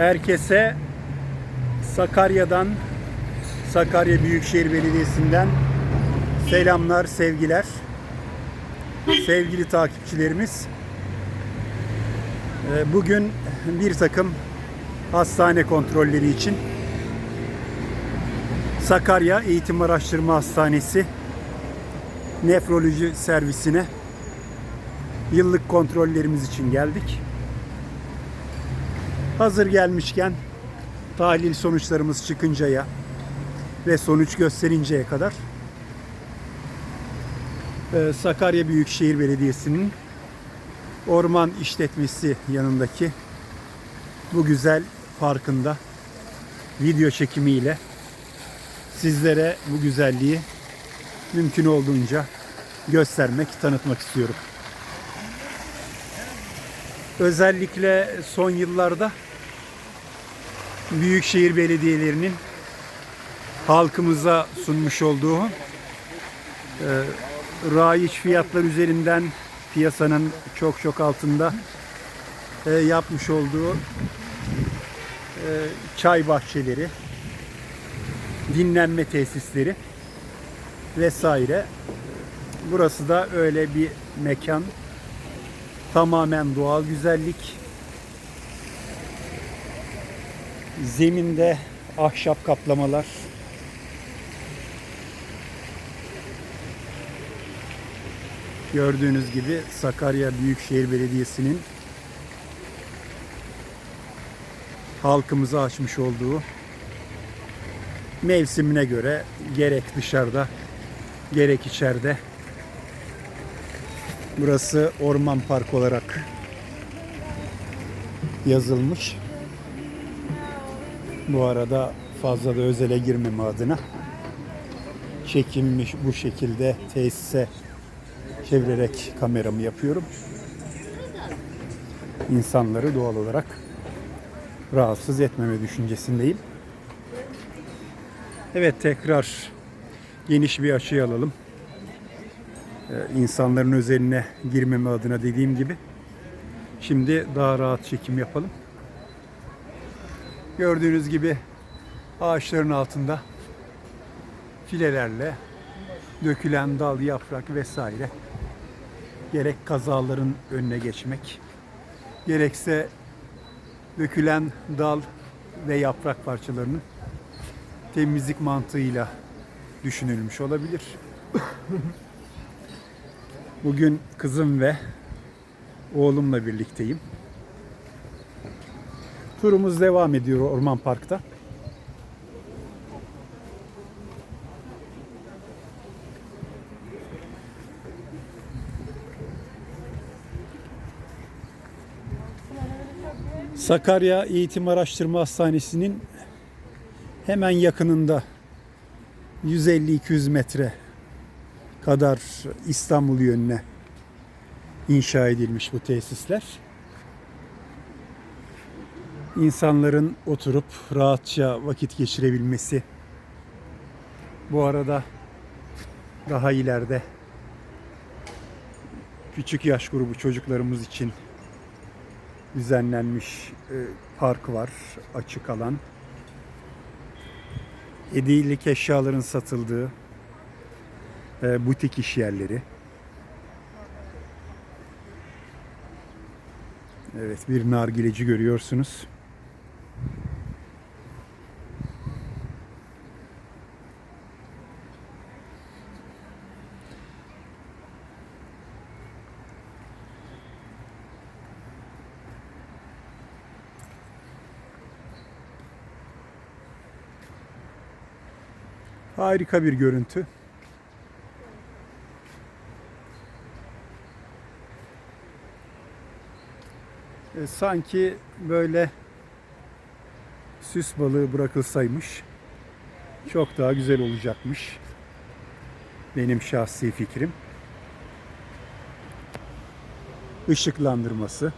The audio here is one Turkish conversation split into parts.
Herkese Sakarya'dan, Sakarya Büyükşehir Belediyesi'nden selamlar, sevgiler. Sevgili takipçilerimiz, e, bugün bir takım hastane kontrolleri için Sakarya Eğitim Araştırma Hastanesi nefroloji servisine yıllık kontrollerimiz için geldik. Hazır gelmişken tahlil sonuçlarımız çıkıncaya ve sonuç gösterinceye kadar e, Sakarya Büyükşehir Belediyesi'nin orman işletmesi yanındaki bu güzel parkında video çekimiyle sizlere bu güzelliği mümkün olduğunca göstermek, tanıtmak istiyorum. Özellikle son yıllarda büyükşehir belediyelerinin halkımıza sunmuş olduğu e, raiç fiyatlar üzerinden piyasanın çok çok altında e, yapmış olduğu e, çay bahçeleri, dinlenme tesisleri vesaire. Burası da öyle bir mekan. Tamamen doğal güzellik. Zeminde ahşap kaplamalar. Gördüğünüz gibi Sakarya Büyükşehir Belediyesi'nin halkımıza açmış olduğu mevsimine göre gerek dışarıda gerek içeride burası orman park olarak yazılmış. Bu arada fazla da özele girmeme adına çekilmiş bu şekilde tesise çevirerek kameramı yapıyorum. İnsanları doğal olarak rahatsız etmeme düşüncesindeyim. Evet tekrar geniş bir açı alalım. Ee, insanların özeline girmeme adına dediğim gibi. Şimdi daha rahat çekim yapalım. Gördüğünüz gibi ağaçların altında filelerle dökülen dal, yaprak vesaire gerek kazaların önüne geçmek gerekse dökülen dal ve yaprak parçalarının temizlik mantığıyla düşünülmüş olabilir. Bugün kızım ve oğlumla birlikteyim. Turumuz devam ediyor Orman Park'ta. Sakarya Eğitim Araştırma Hastanesi'nin hemen yakınında 150-200 metre kadar İstanbul yönüne inşa edilmiş bu tesisler. İnsanların oturup rahatça vakit geçirebilmesi. Bu arada daha ileride küçük yaş grubu çocuklarımız için düzenlenmiş e, park var, açık alan. Hediyelik eşyaların satıldığı e, butik iş yerleri. Evet bir nargileci görüyorsunuz. Harika bir görüntü. E, sanki böyle süs balığı bırakılsaymış çok daha güzel olacakmış. Benim şahsi fikrim. Işıklandırması.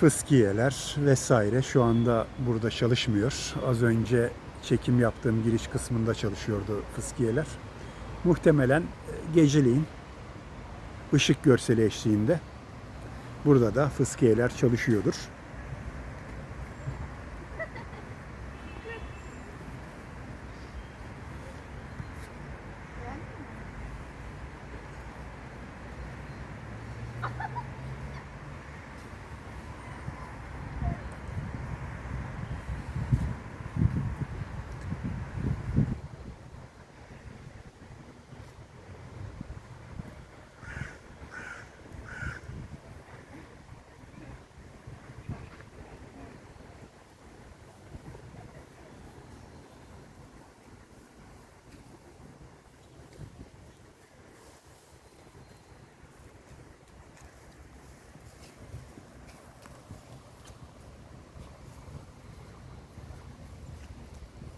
Fıskiyeler vesaire şu anda burada çalışmıyor. Az önce çekim yaptığım giriş kısmında çalışıyordu fıskiyeler. Muhtemelen geceleyin ışık görseli eşliğinde Burada da fıskiyeler çalışıyordur.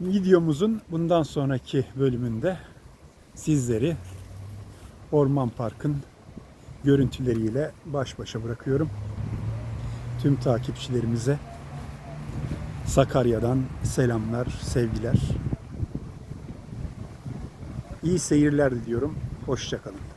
Videomuzun bundan sonraki bölümünde sizleri Orman Park'ın görüntüleriyle baş başa bırakıyorum. Tüm takipçilerimize Sakarya'dan selamlar, sevgiler. İyi seyirler diliyorum. Hoşçakalın.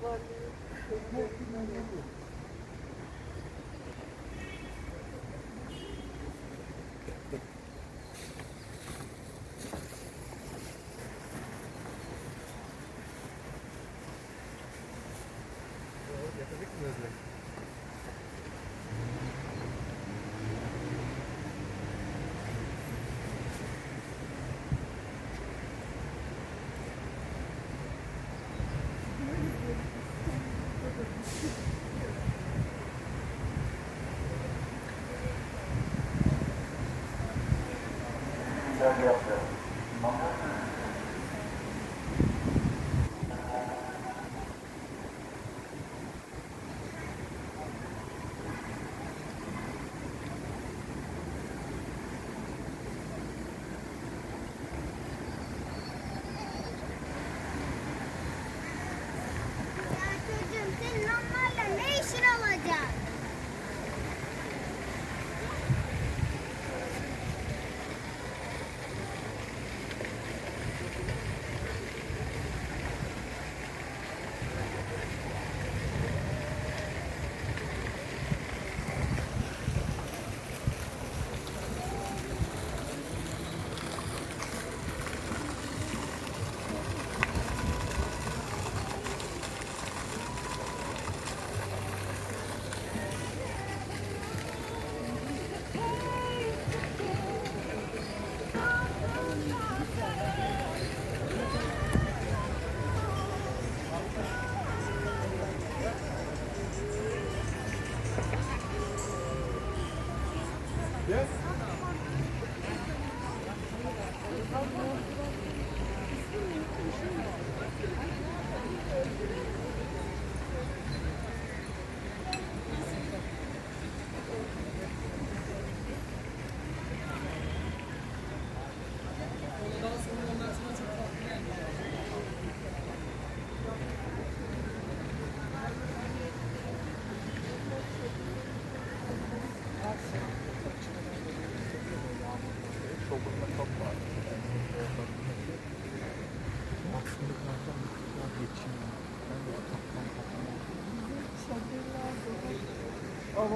Babaannemin şeyleri.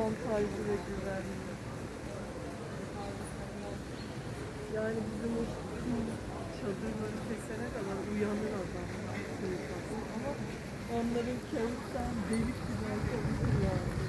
Avantajlı ve güvenli. Yani bizim o çadırları kesene kadar uyanır suikastı. Ama onların kağıttan delik gibi olsa yani.